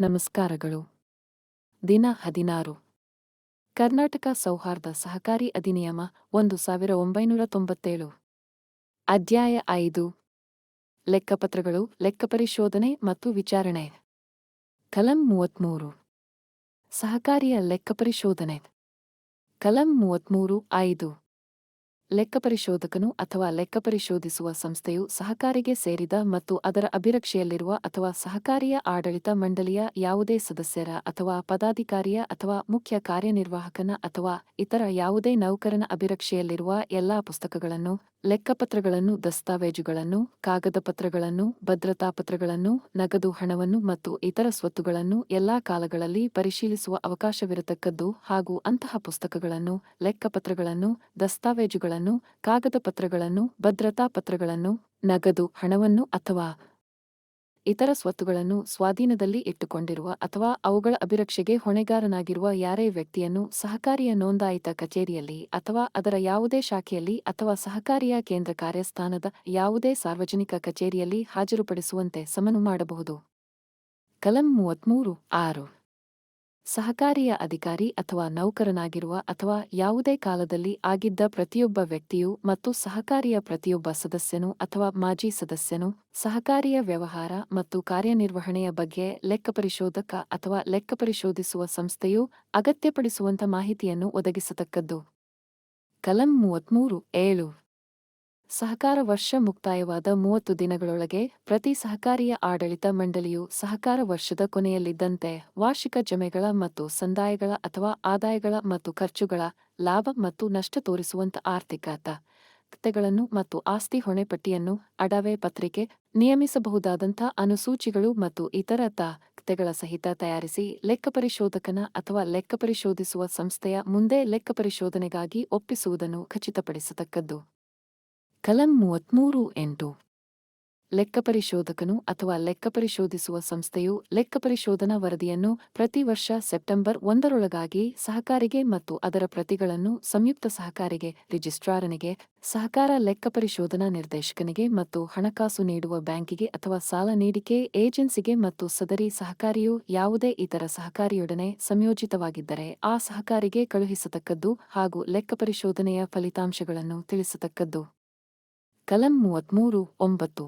ನಮಸ್ಕಾರಗಳು. ದಿನ ಹದಿನಾರು. ಕರ್ನಾಟಕ ಸೌಹಾರ್ದ ಸಹಕಾರಿ ಅಧಿನಿಯಮ ಒಂದು ಸಾವಿರ ಒಂಬೈನೂರ ತೊಂಬತ್ತೇಳು. ಅಧ್ಯಾಯ ಐದು. ಲೆಕ್ಕಪತ್ರಗಳು ಲೆಕ್ಕಪರಿಶೋಧನೆ ಮತ್ತು ವಿಚಾರಣೆ. ಕಲಂ ಮೂವತ್ಮೂರು. ಸಹಕಾರಿಯ ಲೆಕ್ಕಪರಿಶೋಧನೆ ಕಲಂ ಮೂವತ್ಮೂರು ಐದು. ಲೆಕ್ಕಪರಿಶೋಧಕನು ಅಥವಾ ಲೆಕ್ಕಪರಿಶೋಧಿಸುವ ಸಂಸ್ಥೆಯು ಸಹಕಾರಿಗೆ ಸೇರಿದ ಮತ್ತು ಅದರ ಅಭಿರಕ್ಷೆಯಲ್ಲಿರುವ ಅಥವಾ ಸಹಕಾರಿಯ ಆಡಳಿತ ಮಂಡಳಿಯ ಯಾವುದೇ ಸದಸ್ಯರ ಅಥವಾ ಪದಾಧಿಕಾರಿಯ ಅಥವಾ ಮುಖ್ಯ ಕಾರ್ಯನಿರ್ವಾಹಕನ ಅಥವಾ ಇತರ ಯಾವುದೇ ನೌಕರನ ಅಭಿರಕ್ಷೆಯಲ್ಲಿರುವ ಎಲ್ಲಾ ಪುಸ್ತಕಗಳನ್ನು, ಲೆಕ್ಕಪತ್ರಗಳನ್ನು, ದಸ್ತಾವೇಜುಗಳನ್ನು, ಕಾಗದ ಪತ್ರಗಳನ್ನು, ಭದ್ರತಾ ಪತ್ರಗಳನ್ನು, ನಗದು ಹಣವನ್ನು ಮತ್ತು ಇತರ ಸ್ವತ್ತುಗಳನ್ನು ಎಲ್ಲಾ ಕಾಲಗಳಲ್ಲಿ ಪರಿಶೀಲಿಸುವ ಅವಕಾಶವಿರತಕ್ಕದ್ದು ಹಾಗೂ ಅಂತಹ ಪುಸ್ತಕಗಳನ್ನು, ಲೆಕ್ಕಪತ್ರಗಳನ್ನು, ದಸ್ತಾವೇಜುಗಳನ್ನು ಕಾಗದ ಪತ್ರಗಳನ್ನು, ಭದ್ರತಾ ಪತ್ರಗಳನ್ನು, ನಗದು ಹಣವನ್ನು ಅಥವಾ ಇತರ ಸ್ವತ್ತುಗಳನ್ನು ಸ್ವಾಧೀನದಲ್ಲಿ ಇಟ್ಟುಕೊಂಡಿರುವ ಅಥವಾ ಅವುಗಳ ಅಭಿರಕ್ಷೆಗೆ ಹೊಣೆಗಾರನಾಗಿರುವ ಯಾರೇ ವ್ಯಕ್ತಿಯನ್ನು ಸಹಕಾರಿಯ ನೋಂದಾಯಿತ ಕಚೇರಿಯಲ್ಲಿ ಅಥವಾ ಅದರ ಯಾವುದೇ ಶಾಖೆಯಲ್ಲಿ ಅಥವಾ ಸಹಕಾರಿಯ ಕೇಂದ್ರ ಕಾರ್ಯಸ್ಥಾನದ ಯಾವುದೇ ಸಾರ್ವಜನಿಕ ಕಚೇರಿಯಲ್ಲಿ ಹಾಜರುಪಡಿಸುವಂತೆ ಸಮನು ಮಾಡಬಹುದು. ಕಲಂ ಮೂವತ್ಮೂರು, ಆರು. ಸಹಕಾರಿಯ ಅಧಿಕಾರಿ ಅಥವಾ ನೌಕರನಾಗಿರುವ ಅಥವಾ ಯಾವುದೇ ಕಾಲದಲ್ಲಿ ಆಗಿದ್ದ ಪ್ರತಿಯೊಬ್ಬ ವ್ಯಕ್ತಿಯು ಮತ್ತು ಸಹಕಾರಿಯ ಪ್ರತಿಯೊಬ್ಬ ಸದಸ್ಯನು ಅಥವಾ ಮಾಜಿ ಸದಸ್ಯನು ಸಹಕಾರಿಯ ವ್ಯವಹಾರ ಮತ್ತು ಕಾರ್ಯನಿರ್ವಹಣೆಯ ಬಗ್ಗೆ ಲೆಕ್ಕಪರಿಶೋಧಕ ಅಥವಾ ಲೆಕ್ಕಪರಿಶೋಧಿಸುವ ಸಂಸ್ಥೆಯು ಅಗತ್ಯಪಡಿಸುವಂಥ ಮಾಹಿತಿಯನ್ನು ಒದಗಿಸತಕ್ಕದ್ದು. ಕಲಂ ಮೂವತ್ಮೂರು ಏಳು. ಸಹಕಾರ ವರ್ಷ ಮುಕ್ತಾಯವಾದ ಮೂವತ್ತು ದಿನಗಳೊಳಗೆ ಪ್ರತಿ ಸಹಕಾರಿಯ ಆಡಳಿತ ಮಂಡಳಿಯು ಸಹಕಾರ ವರ್ಷದ ಕೊನೆಯಲ್ಲಿದ್ದಂತೆ ವಾರ್ಷಿಕ ಜಮೆಗಳ ಮತ್ತು ಸಂದಾಯಗಳ ಅಥವಾ ಆದಾಯಗಳ ಮತ್ತು ಖರ್ಚುಗಳ ಲಾಭ ಮತ್ತು ನಷ್ಟ ತೋರಿಸುವಂತ ಆರ್ಥಿಕ ಕತೆಗಳನ್ನು ಮತ್ತು ಆಸ್ತಿ ಹೊಣೆಪಟ್ಟಿಯನ್ನು ಅಡವೆ ಪತ್ರಿಕೆ ನಿಯಮಿಸಬಹುದಾದಂಥ ಅನುಸೂಚಿಗಳು ಮತ್ತು ಇತರ ಕತೆಗಳ ಸಹಿತ ತಯಾರಿಸಿ ಲೆಕ್ಕಪರಿಶೋಧಕನ ಅಥವಾ ಲೆಕ್ಕಪರಿಶೋಧಿಸುವ ಸಂಸ್ಥೆಯ ಮುಂದೆ ಲೆಕ್ಕಪರಿಶೋಧನೆಗಾಗಿ ಒಪ್ಪಿಸುವುದನ್ನು ಖಚಿತಪಡಿಸತಕ್ಕದ್ದು. ಕಲಂ ಮೂವತ್ಮೂರು ಎಂಟು. ಲೆಕ್ಕಪರಿಶೋಧಕನು ಅಥವಾ ಲೆಕ್ಕಪರಿಶೋಧಿಸುವ ಸಂಸ್ಥೆಯು ಲೆಕ್ಕಪರಿಶೋಧನಾ ವರದಿಯನ್ನು ಪ್ರತಿ ವರ್ಷ ಸೆಪ್ಟೆಂಬರ್ ಒಂದರೊಳಗಾಗಿ ಸಹಕಾರಿಗೆ ಮತ್ತು ಅದರ ಪ್ರತಿಗಳನ್ನು ಸಂಯುಕ್ತ ಸಹಕಾರಿಗೆ, ರಿಜಿಸ್ಟ್ರಾರನಿಗೆ, ಸಹಕಾರ ಲೆಕ್ಕಪರಿಶೋಧನಾ ನಿರ್ದೇಶಕನಿಗೆ ಮತ್ತು ಹಣಕಾಸು ನೀಡುವ ಬ್ಯಾಂಕಿಗೆ ಅಥವಾ ಸಾಲ ನೀಡಿಕೆ ಏಜೆನ್ಸಿಗೆ ಮತ್ತು ಸದರಿ ಸಹಕಾರಿಯು ಯಾವುದೇ ಇತರ ಸಹಕಾರಿಯೊಡನೆ ಸಂಯೋಜಿತವಾಗಿದ್ದರೆ ಆ ಸಹಕಾರಿಗೆ ಕಳುಹಿಸತಕ್ಕದ್ದು ಹಾಗೂ ಲೆಕ್ಕಪರಿಶೋಧನೆಯ ಫಲಿತಾಂಶಗಳನ್ನು ತಿಳಿಸತಕ್ಕದ್ದು. ಕಲಂ ಮೂವತ್ಮೂರು ಒಂಬತ್ತು.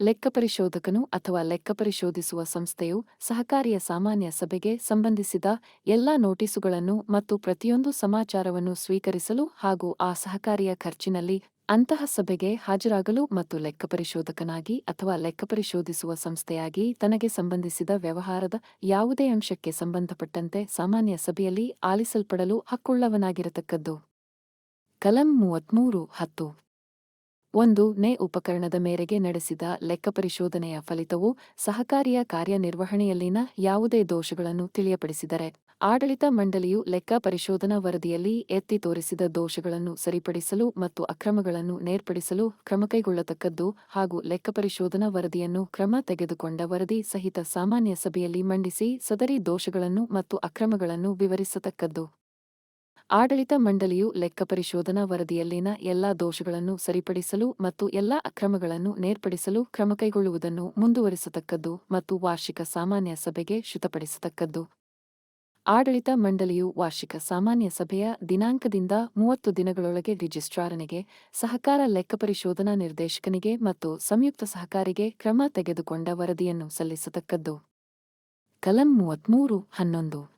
ಲೆಕ್ಕಪರಿಶೋಧಕನು ಅಥವಾ ಲೆಕ್ಕಪರಿಶೋಧಿಸುವ ಸಂಸ್ಥೆಯು ಸಹಕಾರಿಯ ಸಾಮಾನ್ಯ ಸಭೆಗೆ ಸಂಬಂಧಿಸಿದ ಎಲ್ಲಾ ನೋಟಿಸುಗಳನ್ನು ಮತ್ತು ಪ್ರತಿಯೊಂದು ಸಮಾಚಾರವನ್ನು ಸ್ವೀಕರಿಸಲು ಹಾಗೂ ಆ ಸಹಕಾರಿಯ ಖರ್ಚಿನಲ್ಲಿ ಅಂತಹ ಸಭೆಗೆ ಹಾಜರಾಗಲು ಮತ್ತು ಲೆಕ್ಕಪರಿಶೋಧಕನಾಗಿ ಅಥವಾ ಲೆಕ್ಕಪರಿಶೋಧಿಸುವ ಸಂಸ್ಥೆಯಾಗಿ ತನಗೆ ಸಂಬಂಧಿಸಿದ ವ್ಯವಹಾರದ ಯಾವುದೇ ಅಂಶಕ್ಕೆ ಸಂಬಂಧಪಟ್ಟಂತೆ ಸಾಮಾನ್ಯ ಸಭೆಯಲ್ಲಿ ಆಲಿಸಲ್ಪಡಲು ಹಕ್ಕುಳ್ಳವನಾಗಿರತಕ್ಕದ್ದು. ಕಲಂ ಮೂವತ್ಮೂರು ಹತ್ತು. ಒಂದು ನೇ ಉಪಕರಣದ ಮೇರೆಗೆ ನಡೆಸಿದ ಲೆಕ್ಕಪರಿಶೋಧನೆಯ ಫಲಿತವು ಸಹಕಾರಿಯ ಕಾರ್ಯನಿರ್ವಹಣೆಯಲ್ಲಿನ ಯಾವುದೇ ದೋಷಗಳನ್ನು ತಿಳಿಯಪಡಿಸಿದರೆ. ಆಡಳಿತ ಮಂಡಳಿಯು ಲೆಕ್ಕ ಪರಿಶೋಧನಾ ವರದಿಯಲ್ಲಿ ಎತ್ತಿ ತೋರಿಸಿದ ದೋಷಗಳನ್ನು ಸರಿಪಡಿಸಲು ಮತ್ತು ಅಕ್ರಮಗಳನ್ನು ನೇರ್ಪಡಿಸಲು ಕ್ರಮಕೈಗೊಳ್ಳತಕ್ಕದ್ದು ಹಾಗೂ ಲೆಕ್ಕ ಪರಿಶೋಧನಾ ವರದಿಯನ್ನು ಕ್ರಮ ತೆಗೆದುಕೊಂಡ ವರದಿ ಸಹಿತ ಸಾಮಾನ್ಯ ಸಭೆಯಲ್ಲಿ ಮಂಡಿಸಿ ಸದರಿ ದೋಷಗಳನ್ನು ಮತ್ತು ಅಕ್ರಮಗಳನ್ನು ವಿವರಿಸತಕ್ಕದ್ದು. ಆಡಳಿತ ಮಂಡಳಿಯು ಲೆಕ್ಕಪರಿಶೋಧನಾ ವರದಿಯಲ್ಲಿನ ಎಲ್ಲಾ ದೋಷಗಳನ್ನು ಸರಿಪಡಿಸಲು ಮತ್ತು ಎಲ್ಲಾ ಅಕ್ರಮಗಳನ್ನು ನೇರ್ಪಡಿಸಲು ಕ್ರಮಕೈಗೊಳ್ಳುವುದನ್ನು ಮುಂದುವರಿಸತಕ್ಕದ್ದು ಮತ್ತು ವಾರ್ಷಿಕ ಸಾಮಾನ್ಯ ಸಭೆಗೆ ಶುತಪಡಿಸತಕ್ಕದ್ದು ಆಡಳಿತ ಮಂಡಳಿಯು ವಾರ್ಷಿಕ ಸಾಮಾನ್ಯ ಸಭೆಯ ದಿನಾಂಕದಿಂದ ಮೂವತ್ತು ದಿನಗಳೊಳಗೆ ರಿಜಿಸ್ಟ್ರಾರನಿಗೆ, ಸಹಕಾರ ಲೆಕ್ಕಪರಿಶೋಧನಾ ನಿರ್ದೇಶಕನಿಗೆ ಮತ್ತು ಸಂಯುಕ್ತ ಸಹಕಾರಿಗೆ ಕ್ರಮ ತೆಗೆದುಕೊಂಡ ವರದಿಯನ್ನು ಸಲ್ಲಿಸತಕ್ಕದ್ದು. ಕಲಂ ಮೂವತ್ಮೂರು ಹನ್ನೊಂದು.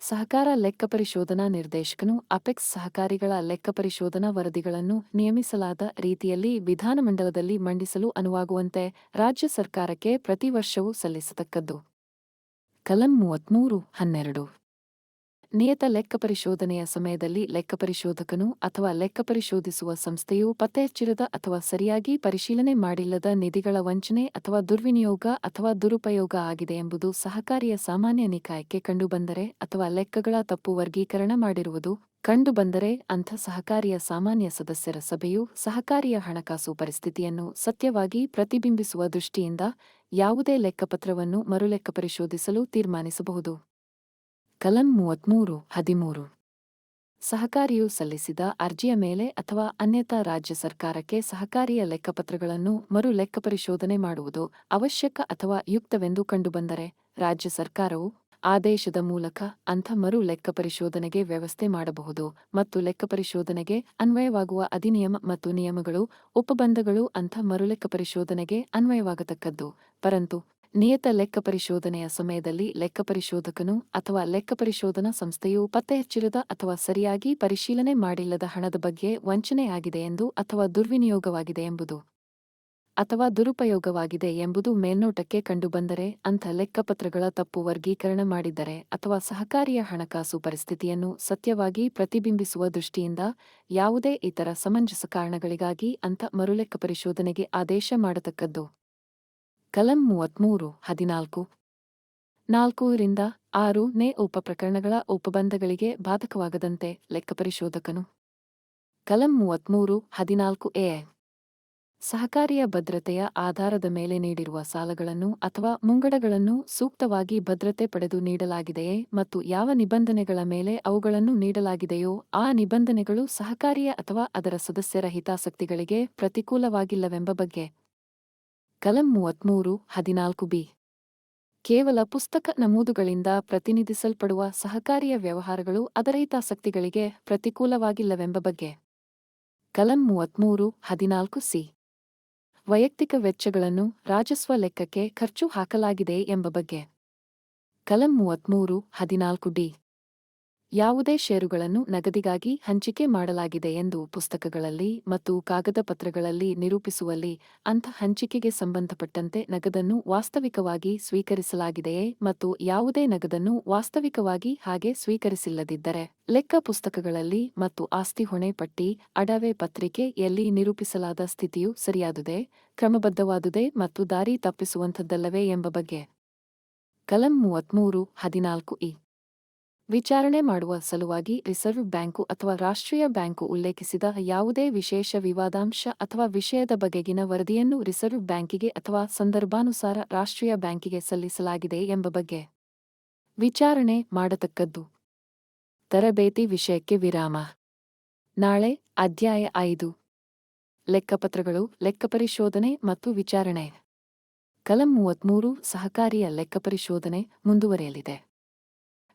ಸಹಕಾರ ಲೆಕ್ಕಪರಿಶೋಧನಾ ನಿರ್ದೇಶಕನು ಅಪೆಕ್ಸ್ ಸಹಕಾರಿಗಳ ಲೆಕ್ಕಪರಿಶೋಧನಾ ವರದಿಗಳನ್ನು ನಿಯಮಿಸಲಾದ ರೀತಿಯಲ್ಲಿ ವಿಧಾನಮಂಡಲದಲ್ಲಿ ಮಂಡಿಸಲು ಅನುವಾಗುವಂತೆ ರಾಜ್ಯ ಸರ್ಕಾರಕ್ಕೆ ಪ್ರತಿ ವರ್ಷವೂ ಸಲ್ಲಿಸತಕ್ಕದ್ದು. ಕಲಂ ಮೂವತ್ಮೂರು ಹನ್ನೆರಡು. ನಿಯತ ಲೆಕ್ಕಪರಿಶೋಧನೆಯ ಸಮಯದಲ್ಲಿ ಲೆಕ್ಕಪರಿಶೋಧಕನು ಅಥವಾ ಲೆಕ್ಕಪರಿಶೋಧಿಸುವ ಸಂಸ್ಥೆಯು ಪತ್ತೆಹಚ್ಚಿರದ ಅಥವಾ ಸರಿಯಾಗಿ ಪರಿಶೀಲನೆ ಮಾಡಿಲ್ಲದ ನಿಧಿಗಳ ವಂಚನೆ ಅಥವಾ ದುರ್ವಿನಿಯೋಗ ಅಥವಾ ದುರುಪಯೋಗ ಆಗಿದೆ ಎಂಬುದು ಸಹಕಾರಿಯ ಸಾಮಾನ್ಯ ನಿಕಾಯಕ್ಕೆ ಕಂಡುಬಂದರೆ ಅಥವಾ ಲೆಕ್ಕಗಳ ತಪ್ಪು ವರ್ಗೀಕರಣ ಮಾಡಿರುವುದು ಕಂಡುಬಂದರೆ ಅಂಥ ಸಹಕಾರಿಯ ಸಾಮಾನ್ಯ ಸದಸ್ಯರ ಸಭೆಯು ಸಹಕಾರಿಯ ಹಣಕಾಸು ಪರಿಸ್ಥಿತಿಯನ್ನು ಸತ್ಯವಾಗಿ ಪ್ರತಿಬಿಂಬಿಸುವ ದೃಷ್ಟಿಯಿಂದ ಯಾವುದೇ ಲೆಕ್ಕಪತ್ರವನ್ನು ಮರುಲೆಕ್ಕಪರಿಶೋಧಿಸಲು ತೀರ್ಮಾನಿಸಬಹುದು. ಕಲಂ ಮೂವತ್ಮೂರು, ಹದಿಮೂರು. ಸಹಕಾರಿಯು ಸಲ್ಲಿಸಿದ ಅರ್ಜಿಯ ಮೇಲೆ ಅಥವಾ ಅನ್ಯತಾ ರಾಜ್ಯ ಸರ್ಕಾರಕ್ಕೆ ಸಹಕಾರಿಯ ಲೆಕ್ಕಪತ್ರಗಳನ್ನು ಮರು ಲೆಕ್ಕಪರಿಶೋಧನೆ ಮಾಡುವುದು ಅವಶ್ಯಕ ಅಥವಾ ಯುಕ್ತವೆಂದು ಕಂಡುಬಂದರೆ ರಾಜ್ಯ ಸರ್ಕಾರವು ಆದೇಶದ ಮೂಲಕ ಅಂಥ ಮರು ಲೆಕ್ಕಪರಿಶೋಧನೆಗೆ ವ್ಯವಸ್ಥೆ ಮಾಡಬಹುದು ಮತ್ತು ಲೆಕ್ಕಪರಿಶೋಧನೆಗೆ ಅನ್ವಯವಾಗುವ ಅಧಿನಿಯಮ ಮತ್ತು ನಿಯಮಗಳು ಉಪಬಂಧಗಳು ಅಂಥ ಮರುಲೆಕ್ಕಪರಿಶೋಧನೆಗೆ ಅನ್ವಯವಾಗತಕ್ಕದ್ದು. ಪರಂತು ನಿಯತ ಲೆಕ್ಕಪರಿಶೋಧನೆಯ ಸಮಯದಲ್ಲಿ ಲೆಕ್ಕಪರಿಶೋಧಕನು ಅಥವಾ ಲೆಕ್ಕಪರಿಶೋಧನಾ ಸಂಸ್ಥೆಯು ಪತ್ತೆಹಚ್ಚಿರದ ಅಥವಾ ಸರಿಯಾಗಿ ಪರಿಶೀಲನೆ ಮಾಡಿಲ್ಲದ ಹಣದ ಬಗ್ಗೆ ವಂಚನೆಯಾಗಿದೆ ಎಂದು ಅಥವಾ ದುರ್ವಿನಿಯೋಗವಾಗಿದೆ ಎಂಬುದು ಅಥವಾ ದುರುಪಯೋಗವಾಗಿದೆ ಎಂಬುದು ಮೇಲ್ನೋಟಕ್ಕೆ ಕಂಡುಬಂದರೆ ಅಂಥ ಲೆಕ್ಕಪತ್ರಗಳ ತಪ್ಪು ವರ್ಗೀಕರಣ ಮಾಡಿದ್ದರೆ ಅಥವಾ ಸಹಕಾರಿಯ ಹಣಕಾಸು ಪರಿಸ್ಥಿತಿಯನ್ನು ಸತ್ಯವಾಗಿ ಪ್ರತಿಬಿಂಬಿಸುವ ದೃಷ್ಟಿಯಿಂದ ಯಾವುದೇ ಇತರ ಸಮಂಜಸ ಕಾರಣಗಳಿಗಾಗಿ ಅಂಥ ಮರುಲೆಕ್ಕ ಪರಿಶೋಧನೆಗೆ ಆದೇಶ ಮಾಡತಕ್ಕದ್ದು. ಕಲಂ ಮೂವತ್ಮೂರು ಹದಿನಾಲ್ಕು ನಾಲ್ಕೂರಿಂದ ಆರು ನೇ ಉಪಪ್ರಕರಣಗಳ ಉಪಬಂಧಗಳಿಗೆ ಬಾಧಕವಾಗದಂತೆ ಲೆಕ್ಕಪರಿಶೋಧಕನು ಕಲಂ ಮೂವತ್ಮೂರು ಹದಿನಾಲ್ಕು ಎ. ಸಹಕಾರಿಯ ಭದ್ರತೆಯ ಆಧಾರದ ಮೇಲೆ ನೀಡಿರುವ ಸಾಲಗಳನ್ನು ಅಥವಾ ಮುಂಗಡಗಳನ್ನು ಸೂಕ್ತವಾಗಿ ಭದ್ರತೆ ಪಡೆದು ನೀಡಲಾಗಿದೆಯೇ ಮತ್ತು ಯಾವ ನಿಬಂಧನೆಗಳ ಮೇಲೆ ಅವುಗಳನ್ನು ನೀಡಲಾಗಿದೆಯೋ ಆ ನಿಬಂಧನೆಗಳು ಸಹಕಾರಿಯ ಅಥವಾ ಅದರ ಸದಸ್ಯರ ಹಿತಾಸಕ್ತಿಗಳಿಗೆ ಪ್ರತಿಕೂಲವಾಗಿಲ್ಲವೆಂಬ ಬಗ್ಗೆ ಕಲಂ ಮೂವತ್ಮೂರು, ಹದಿನಾಲ್ಕು ಬಿ. ಕೇವಲ ಪುಸ್ತಕ ನಮೂದುಗಳಿಂದ ಪ್ರತಿನಿಧಿಸಲ್ಪಡುವ ಸಹಕಾರಿಯ ವ್ಯವಹಾರಗಳು ಅದರ ಹಿತಾಸಕ್ತಿಗಳಿಗೆ ಪ್ರತಿಕೂಲವಾಗಿಲ್ಲವೆಂಬ ಬಗ್ಗೆ. ಕಲಂ ಮೂವತ್ಮೂರು, ಹದಿನಾಲ್ಕು ಸಿ. ವೈಯಕ್ತಿಕ ವೆಚ್ಚಗಳನ್ನು ರಾಜಸ್ವ ಲೆಕ್ಕಕ್ಕೆ ಖರ್ಚು ಹಾಕಲಾಗಿದೆ ಎಂಬ ಬಗ್ಗೆ. ಕಲಂ ಮೂವತ್ಮೂರು, ಹದಿನಾಲ್ಕು ಡಿ. ಯಾವುದೇ ಷೇರುಗಳನ್ನು ನಗದಿಗಾಗಿ ಹಂಚಿಕೆ ಮಾಡಲಾಗಿದೆ ಎಂದು ಪುಸ್ತಕಗಳಲ್ಲಿ ಮತ್ತು ಕಾಗದ ಪತ್ರಗಳಲ್ಲಿ ನಿರೂಪಿಸುವಲ್ಲಿ ಅಂಥ ಹಂಚಿಕೆಗೆ ಸಂಬಂಧಪಟ್ಟಂತೆ ನಗದನ್ನು ವಾಸ್ತವಿಕವಾಗಿ ಸ್ವೀಕರಿಸಲಾಗಿದೆಯೇ ಮತ್ತು ಯಾವುದೇ ನಗದನ್ನು ವಾಸ್ತವಿಕವಾಗಿ ಹಾಗೆ ಸ್ವೀಕರಿಸಿಲ್ಲದಿದ್ದರೆ ಲೆಕ್ಕ ಪುಸ್ತಕಗಳಲ್ಲಿ ಮತ್ತು ಆಸ್ತಿ ಹೊಣೆ ಪಟ್ಟಿ, ಅಡವೆ ಪತ್ರಿಕೆ ಎಲ್ಲಿ ನಿರೂಪಿಸಲಾದ ಸ್ಥಿತಿಯು ಸರಿಯಾದುದೇ, ಕ್ರಮಬದ್ಧವಾದುದೇ ಮತ್ತು ದಾರಿ ತಪ್ಪಿಸುವಂಥದ್ದಲ್ಲವೇ ಎಂಬ ಬಗ್ಗೆ. ಕಲಂ ಮೂವತ್ಮೂರು, ಹದಿನಾಲ್ಕು ಇ. ವಿಚಾರಣೆ ಮಾಡುವ ಸಲುವಾಗಿ ರಿಸರ್ವ್ ಬ್ಯಾಂಕು ಅಥವಾ ರಾಷ್ಟ್ರೀಯ ಬ್ಯಾಂಕು ಉಲ್ಲೇಖಿಸಿದ ಯಾವುದೇ ವಿಶೇಷ ವಿವಾದಾಂಶ ಅಥವಾ ವಿಷಯದ ಬಗೆಗಿನ ವರದಿಯನ್ನು ರಿಸರ್ವ್ ಬ್ಯಾಂಕಿಗೆ ಅಥವಾ ಸಂದರ್ಭಾನುಸಾರ ರಾಷ್ಟ್ರೀಯ ಬ್ಯಾಂಕಿಗೆ ಸಲ್ಲಿಸಲಾಗಿದೆ ಎಂಬ ಬಗ್ಗೆ. ವಿಚಾರಣೆ ಮಾಡತಕ್ಕದ್ದು. ತರಬೇತಿ ವಿಷಯಕ್ಕೆ ವಿರಾಮ. ನಾಳೆ ಅಧ್ಯಾಯ ಐದು. ಲೆಕ್ಕಪತ್ರಗಳು, ಲೆಕ್ಕಪರಿಶೋಧನೆ ಮತ್ತು ವಿಚಾರಣೆ. ಕಲಂ ಮೂವತ್ಮೂರು ಸಹಕಾರಿಯ ಲೆಕ್ಕಪರಿಶೋಧನೆ ಮುಂದುವರೆಯಲಿದೆ.